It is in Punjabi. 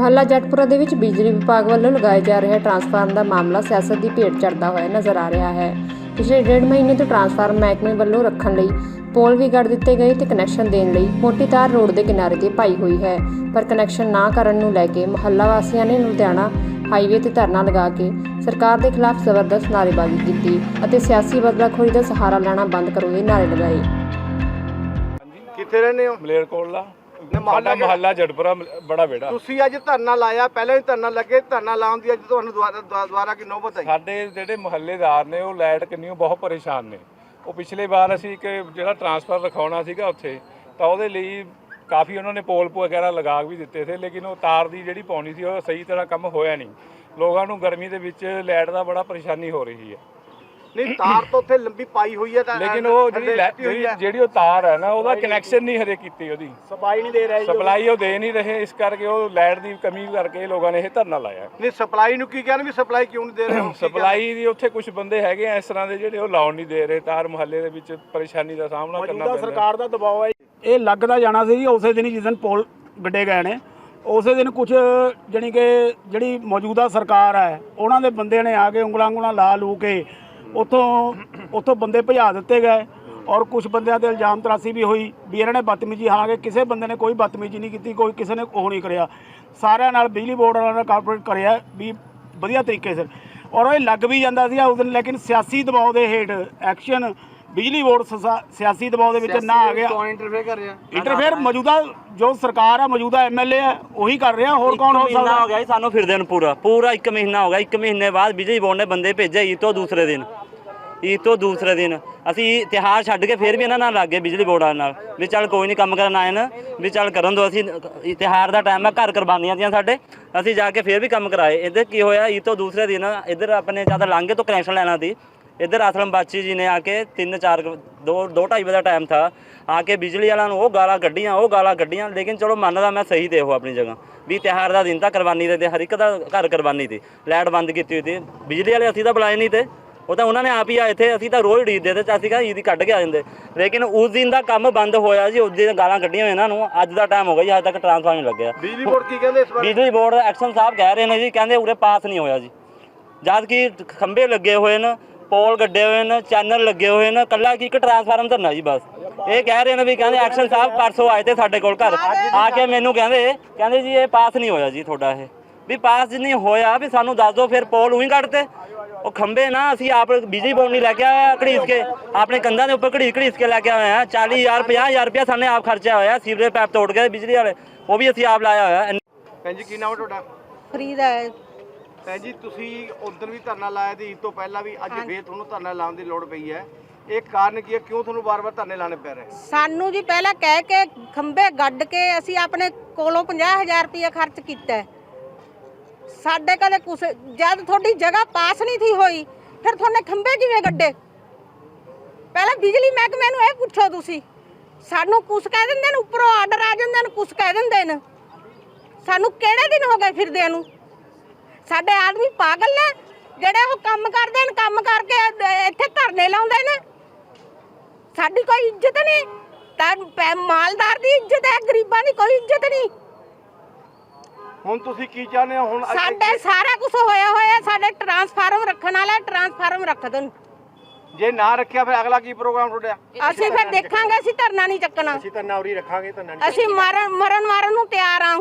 ਮੁਹੱਲਾ ਜਟਪੁਰਾ ਦੇ ਵਿੱਚ ਬਿਜਲੀ ਵਿਭਾਗ ਵੱਲੋਂ ਲਗਾਏ ਜਾ ਰਹੇ ਟਰਾਂਸਫਾਰਮ ਦਾ ਮਾਮਲਾ ਸਿਆਸਤ ਦੀ ਭੇਟ ਚੜਦਾ ਹੋਇਆ ਨਜ਼ਰ ਆ ਰਿਹਾ ਹੈ। ਪਿਛਲੇ ਡੇਢ ਮਹੀਨੇ ਤੋਂ ਟਰਾਂਸਫਾਰਮ ਮਹਿਕਮੇ ਵੱਲੋਂ ਰੱਖਣ ਲਈ ਪੋਲ ਵੀ ਗੱਡ ਦਿੱਤੇ ਗਏ ਤੇ ਕਨੈਕਸ਼ਨ ਦੇਣ ਲਈ ਮੋਟੀ ਤਾਰ ਰੋਡ ਦੇ ਕਿਨਾਰੇ ਤੇ ਪਾਈ ਹੋਈ ਹੈ। ਪਰ ਕਨੈਕਸ਼ਨ ਨਾ ਕਰਨ ਨੂੰ ਲੈ ਕੇ ਮੁਹੱਲਾ ਵਾਸੀਆਂ ਨੇ ਲੁਧਿਆਣਾ ਹਾਈਵੇ ਤੇ ਧਰਨਾ ਲਗਾ ਕੇ ਸਰਕਾਰ ਦੇ ਖਿਲਾਫ ਜ਼ਬਰਦਸਤ ਨਾਅਰੇਬਾਜ਼ੀ ਕੀਤੀ ਅਤੇ ਸਿਆਸੀ ਬਦਲਾਖੋਰੀ ਦਾ ਸਹਾਰਾ ਲੈਣਾ ਬੰਦ ਕਰੋ ਦੇ ਨਾਅਰੇ ਲਗਾਏ। ਕਿੱਥੇ ਰਹਿੰਦੇ ਹੋ? ਮਲੇਰਕੋਟਲਾ। ਸਾਡਾ ਮਹੱਲਾ ਜੜਪੁਰਾ ਬੜਾ ਵੇੜਾ ਤੁਸੀਂ ਅੱਜ ਧਰਨਾ ਲਾਇਆ ਪਹਿਲਾਂ ਵੀ ਧਰਨਾ ਲੱਗੇ ਧਰਨਾ ਲਾਉਣ ਦੀ ਅੱਜ ਤੁਹਾਨੂੰ ਦੁਬਾਰਾ ਦੁਬਾਰਾ ਕੀ ਨੌਬਤ ਆਈ? ਸਾਡੇ ਜਿਹੜੇ ਮੁਹੱਲੇਦਾਰ ਨੇ ਉਹ ਲਾਈਟ ਕੰਨਿਓ ਬਹੁਤ ਪਰੇਸ਼ਾਨ ਨੇ। ਉਹ ਪਿਛਲੇ ਵਾਰ ਅਸੀਂ ਇੱਕ ਜਿਹੜਾ ਟਰਾਂਸਫਰ ਰਖਾਉਣਾ ਸੀਗਾ ਉੱਥੇ ਤਾਂ ਉਹਦੇ ਲਈ ਕਾਫੀ ਉਹਨਾਂ ਨੇ ਪੋਲ ਵਗੈਰਾ ਲਗਾ ਵੀ ਦਿੱਤੇ ਸੀ ਲੇਕਿਨ ਉਹ ਤਾਰ ਦੀ ਜਿਹੜੀ ਪਾਉਣੀ ਸੀ ਉਹ ਸਹੀ ਤਰ੍ਹਾਂ ਕੰਮ ਹੋਇਆ ਨਹੀਂ। ਲੋਕਾਂ ਨੂੰ ਗਰਮੀ ਦੇ ਵਿੱਚ ਲਾਈਟ ਦਾ ਬੜਾ ਪਰੇਸ਼ਾਨੀ ਹੋ ਰਹੀ ਹੈ। ਨਹੀਂ ਤਾਰ ਤਾਂ ਉੱਥੇ ਲੰਬੀ ਪਾਈ ਹੋਈ ਹੈ ਤਾਂ ਲੇਕਿਨ ਉਹ ਜਿਹੜੀ ਲੈ- ਜਿਹੜੀ ਹੈ। ਜਿਹੜੀ ਉਹ ਤਾਰ ਹੈ ਨਾ ਉਹਦਾ ਕਨੈਕਸ਼ਨ ਨਹੀਂ ਹਰੇ ਕੀਤੀ ਉਹਦੀ। ਸਪਲਾਈ ਨਹੀਂ ਦੇ ਰਹੇ ਸਪਲਾਈ ਉਹ ਦੇ ਨਹੀਂ ਰਹੇ ਇਸ ਕਰਕੇ ਉਹ ਲਾਈਟ ਦੀ ਕਮੀ ਕਰਕੇ ਲੋਕਾਂ ਨੇ ਇਹ ਧਰਨਾ ਲਾਇਆ। ਨਹੀਂ ਸਪਲਾਈ ਨੂੰ ਕੀ ਕਹਿੰਦੇ ਵੀ ਸਪਲਾਈ ਕਿਉਂ ਨਹੀਂ ਦੇ ਰਹੇ ਹੋ ਸਪਲਾਈ ਦੀ ਉੱਥੇ ਕੁਝ ਬੰਦੇ ਹੈਗੇ ਆ ਇਸ ਤਰ੍ਹਾਂ ਦੇ ਜਿਹੜੇ ਉਹ ਲਾਉਣ ਨਹੀਂ ਦੇ ਰਹੇ ਤਾਰ ਮੁਹੱਲੇ ਦੇ ਵਿੱਚ ਪਰੇਸ਼ਾਨੀ ਦਾ ਸਾਹਮਣਾ ਕਰਨਾ ਮੌਜੂਦਾ ਪੈਂਦਾ। ਸਰਕਾਰ ਦਾ ਦਬਾਅ ਹੈ। ਇਹ ਲੱਗਦਾ ਜਾਣਾ ਸੀ ਜੀ ਉਸੇ ਦਿਨ ਹੀ ਜਿਸ ਦਿਨ ਪੋਲ ਗੱਡੇ ਗਏ ਨੇ ਉਸੇ ਦਿਨ ਕੁਝ ਜਾਣੀ ਕਿ ਜਿਹੜੀ ਮੌਜੂਦਾ ਸਰਕਾਰ ਹੈ ਉਹਨਾਂ ਦੇ ਬੰਦੇ ਨੇ ਆ ਕੇ ਉਂਗਲਾਂ ਉਂਗਲਾਂ ਲਾ ਲੂ ਕੇ ਉੱਥੋਂ ਉੱਥੋਂ ਬੰਦੇ ਭਜਾ ਦਿੱਤੇ ਗਏ ਔਰ ਕੁਝ ਬੰਦਿਆਂ ਤੇ ਇਲਜ਼ਾਮ ਤਰਾਸੀ ਵੀ ਹੋਈ ਵੀ ਇਹਨਾਂ ਨੇ ਬਦਤਮੀਜੀ ਹਾਲਾਂਕਿ ਕਿਸੇ ਬੰਦੇ ਨੇ ਕੋਈ ਬਦਤਮੀਜੀ ਨਹੀਂ ਕੀਤੀ ਕੋਈ ਕਿਸੇ ਨੇ ਉਹ ਨਹੀਂ ਕਰਿਆ। ਸਾਰਿਆਂ ਨਾਲ ਬਿਜਲੀ ਬੋਰਡ ਵਾਲਿਆਂ ਨੇ ਕਾਰਪੋਰੇਟ ਕਰਿਆ ਵੀ ਵਧੀਆ ਤਰੀਕੇ ਸਿਰ। ਔਰ ਇਹ ਲੱਗ ਵੀ ਜਾਂਦਾ ਸੀ ਉਸ ਦਿਨ ਲੇਕਿਨ ਸਿਆਸੀ ਦਬਾਅ ਦੇ ਹੇਠ ਐਕਸ਼ਨ ਬਿਜਲੀ ਬੋਰਡ ਸਸਾ- ਸਿਆਸੀ ਦਬਾਅ ਦੇ ਵਿੱਚ ਨਾ ਆ ਗਿਆ। ਇੰਟਰਫੇਅਰ ਕਰ ਰਿਹਾ? ਇੰਟਰਫੇਅਰ ਮੌਜੂਦਾ ਜੋ ਸਰਕਾਰ ਆ ਮੌਜੂਦਾ ਐਮਐਲਏ ਆ ਉਹੀ ਕਰ ਰਿਹਾ ਹੋਰ ਕੌਣ ਹੋ ਸਕਦਾ? ਹੋ ਗਿਆ ਸਾਨੂੰ ਫਿਰਦੇ ਨੂੰ ਪੂਰਾ। ਪੂਰਾ 1 ਮਹੀਨਾ ਹੋ ਗਿਆ 1 ਮਹੀਨੇ ਬਾਅਦ ਬਿਜਲੀ ਬੋਰਡ ਨੇ ਬੰਦੇ ਭੇਜੇ ਈਦ ਤੋਂ ਦੂਸਰੇ ਦਿਨ। ਈਦ ਤੋਂ ਦੂਸਰੇ ਦਿਨ। ਅਸੀਂ ਤਿਹਾਰ ਛੱਡ ਕੇ ਫਿਰ ਵੀ ਇਹਨਾਂ ਨਾਲ ਲੱਗ ਗਏ ਬਿਜਲੀ ਬੋਰਡਾਂ ਨਾਲ। ਵੀ ਚੱਲ ਕੋਈ ਨਹੀਂ ਕੰਮ ਕਰਨ ਆਏ ਨਾ, ਵੀ ਚੱਲ ਕਰਨ ਦੋ ਅਸੀਂ ਤਿਹਾਰ ਦਾ ਟਾਈਮ ਹੈ ਘਰ ਕੁਰਬਾਨੀਆਂ ਦੀਆਂ ਸਾਡੇ। ਅਸੀਂ ਜਾ ਕੇ ਫਿਰ ਵੀ ਕੰਮ ਕਰਾਏ। ਇੱਧਰ ਕੀ ਹੋਇਆ, ਈਦ ਤੋਂ ਦੂਸਰੇ ਦਿਨ ਇੱਧਰ ਆਪਣੇ ਜ਼ਿਆਦਾ ਲਾਂਘੇ ਤੋਂ ਕਨੈਕਸ਼ਨ ਲੈਣਾ ਸੀ, ਇੱਧਰ ਅਸਲਮ ਬਾਚੀ ਜੀ ਨੇ ਆ ਕੇ 3 4 ਦੋ 2:30 ਵਜੇ ਦਾ ਟਾਈਮ ਥਾ। ਆ ਕੇ ਬਿਜਲੀ ਵਾਲਿਆਂ ਨੂੰ ਉਹ ਗਾਲਾਂ ਕੱਢੀਆਂ, ਉਹ ਗਾਲਾਂ ਕੱਢੀਆਂ। ਲੇਕਿਨ ਚਲੋ ਮੰਨਦਾ ਮੈਂ ਸਹੀ ਤੇ ਉਹ ਆਪਣੀ ਜਗ੍ਹਾ। ਵੀ ਤਿਉਹਾਰ ਦਾ ਦਿਨ ਤਾਂ ਕੁਰਬਾਨੀ ਦੇ ਤੇ ਹਰ ਇੱਕ ਦਾ ਘਰ ਕੁਰਬਾਨੀ ਤੇ। ਲਾਈਟ ਬੰਦ ਕੀਤੀ ਹੋਈ ਤੇ ਬਿਜਲੀ ਵਾਲੇ ਅਸੀਂ ਤਾਂ ਬੁਲਾਏ ਨਹੀਂ ਤੇ। ਉਹ ਤਾਂ ਉਹਨਾਂ ਨੇ ਆਪ ਹੀ ਆਏ ਥੇ ਅਸੀਂ ਤਾਂ ਰੋਜ਼ ਉਡੀਕਦੇ ਤੇ ਅਸੀਂ ਕਹਾਂ ਈਦ ਕੱਢ ਕੇ ਆ ਜਾਂਦੇ। ਲੇਕਿਨ ਉਸ ਦਿਨ ਦਾ ਕੰਮ ਬੰਦ ਹੋਇਆ ਜੀ ਉਸ ਦਿਨ ਗਾਲਾਂ ਕੱਢੀਆਂ ਇਹਨਾਂ ਨੂੰ ਅੱਜ ਦਾ ਟਾਈਮ ਹੋ ਗਿਆ ਜੀ ਅੱਜ ਤੱਕ ਟ੍ਰਾਂਸਫਾਰਮ ਨਹੀਂ ਲੱਗਿਆ। ਬਿਜਲੀ ਬੋਰਡ ਕੀ ਕਹਿੰਦੇ ਇਸ ਬਾਰੇ? ਬਿਜਲੀ ਬੋਰਡ ਐਕਸ਼ਨ ਸਾਹਿਬ ਕਹਿ ਰਹੇ ਨੇ ਜੀ ਕਹਿੰਦੇ ਉਰੇ ਪਾਸ ਨਹੀਂ ਹੋਇਆ ਜੀ। ਜਦ ਕਿ ਖੰਭੇ ਲੱਗੇ ਹੋਏ ਨੇ ਪੋਲ ਗੱਡੇ ਹੋਏ ਨੇ ਚੈਨਲ ਲੱਗੇ ਹੋਏ ਨੇ ਕੱਲਾ ਕੀ ਇੱਕ ਟਰਾਂਸਫਾਰਮ ਧਰਨਾ ਜੀ ਬਸ। ਇਹ ਕਹਿ ਰਹੇ ਨੇ ਵੀ ਕਹਿੰਦੇ ਐਕਸ਼ਨ ਸਾਹਿਬ ਪਰਸੋਂ ਆਏ ਤੇ ਸਾਡੇ ਕੋਲ ਘਰ। ਆ ਕੇ ਮੈਨੂੰ ਕਹਿੰਦੇ ਕਹਿੰਦੇ ਜੀ ਇਹ ਪਾਸ ਨਹੀਂ ਹੋਇਆ ਜੀ ਤੁਹਾਡਾ ਇਹ। ਵੀ ਪਾਸ ਨਹੀਂ ਹੋਇਆ ਵੀ ਸਾਨੂੰ ਦੱਸ ਦਿਓ ਫਿਰ ਪੋਲ ਉਹੀ ਕੱਢਤੇ। ਉਹ ਖੰਭੇ ਨਾ ਅਸੀਂ ਆਪ ਬਿਜਲੀ ਬੋਰਡ ਨਹੀਂ ਲੈ ਕੇ ਆਇਆ ਘੜੀਸ ਕੇ। ਆਪਣੇ ਕੰਧਾਂ ਦੇ ਉੱਪਰ ਘੜੀਸ ਘੜੀਸ ਕੇ ਲੈ ਕੇ ਆਏ ਆ। 40000 50000 ਰੁਪਇਆ ਸਾਨੇ ਆਪ ਖਰਚਿਆ ਹੋਇਆ ਸੀਵਰੇਜ ਪੈਪ ਤੋੜ ਕੇ ਬਿਜਲੀ ਵਾਲੇ। ਉਹ ਵੀ ਅਸੀਂ ਆਪ ਲਾਇਆ ਹੋਇਆ। ਭੈਣ ਜੀ ਕੀ ਨਾਮ ਹੈ ਤੁਹਾਡਾ? ਫਰੀਦਾ ਹੈ। ਭੈਣ ਜੀ ਤੁਸੀਂ ਉਦੋਂ ਵੀ ਧਰਨਾ ਲਾਇਆ ਤੇ ਤੋਂ ਪਹਿਲਾਂ ਵੀ ਅੱਜ ਫੇਰ ਤੁਹਾਨੂੰ ਧਰਨਾ ਲਾਉਣ ਦੀ ਲੋੜ ਪਈ ਹੈ। ਇਹ ਕਾਰਨ ਕੀ ਹੈ? ਕਿਉਂ ਤੁਹਾਨੂੰ ਵਾਰ-ਵਾਰ ਧਰਨੇ ਲਾਣੇ ਪੈ ਰਹੇ? ਸਾਨੂੰ ਜੀ ਪਹਿਲਾਂ ਕਹਿ ਕੇ ਖੰਬੇ ਗੱਡ ਕੇ ਅਸੀਂ ਆਪਣੇ ਕੋਲੋਂ 50000 ਰੁਪਏ ਖਰਚ ਕੀਤਾ ਹੈ। ਸਾਡੇ ਕਦੇ ਕੁਛ, ਜਦ ਤੁਹਾਡੀ ਜਗ੍ਹਾ ਪਾਸ ਨਹੀਂ ਥੀ ਹੋਈ, ਫਿਰ ਤੁਹਾਨੇ ਖੰਬੇ ਕਿਵੇਂ ਗੱਡੇ ਪਹਿਲਾਂ ਬਿਜਲੀ ਮਹਿਕਮੇ ਨੂੰ ਇਹ ਪੁੱਛੋ ਤੁਸੀਂ। ਸਾਨੂੰ ਕੁਛ ਕਹਿ ਦਿੰਦੇ ਨੇ, ਉੱਪਰੋਂ ਆਰਡਰ ਆ ਜਾਂਦੇ ਨੇ, ਕੁਛ ਕਹਿ ਦਿੰਦੇ ਨੇ। ਸਾਨੂੰ ਕਿਹੜੇ ਦਿਨ ਹੋ ਗਏ ਫਿਰਦਿਆਂ ਨੂੰ? ਸਾਡੇ ਆਦਮੀ ਪਾਗਲ ਨੇ, ਜਿਹੜੇ ਉਹ ਕੰਮ ਕਰਦੇ ਨੇ, ਕੰਮ ਕਰਕੇ ਇੱਥੇ ਧਰਨੇ ਲਾਉਂਦੇ ਨੇ। ਸਾਡੀ ਕੋਈ ਇੱਜ਼ਤ ਨਹੀਂ। ਤਾਂ ਮਾਲਦਾਰ ਦੀ ਇੱਜ਼ਤ ਹੈ, ਗਰੀਬਾਂ ਦੀ ਕੋਈ ਇੱਜ਼ਤ ਨਹੀਂ। ਹੁਣ ਤੁਸੀਂ ਕੀ ਚਾਹੁੰਦੇ ਹੋ? ਹੁਣ ਅੱਗੇ- ਸਾਡੇ ਸਾਰਾ ਕੁਝ ਹੋਇਆ ਹੋਇਆ ਸਾਡੇ ਟਰਾਂਸਫਾਰਮ ਰੱਖਣ ਵਾਲਾ ਟਰਾਂਸਫਾਰਮ ਰੱਖ ਦੇਣ। ਜੇ ਨਾ ਰੱਖਿਆ ਫਿਰ ਅਗਲਾ ਕੀ ਪ੍ਰੋਗਰਾਮ ਤੁਹਾਡਾ? ਅਸੀਂ ਫਿਰ ਦੇਖਾਂਗੇ ਅਸੀਂ ਧਰਨਾ ਨਹੀਂ ਚੱਕਣਾ। ਅਸੀਂ ਤਾਂ ਨਾਉਰੀ ਰੱਖਾਂਗੇ ਤਾਂ ਅਸੀਂ ਮਰਨ ਮਰਨ ਮਾਰਨ ਨੂੰ ਤਿਆਰ ਆ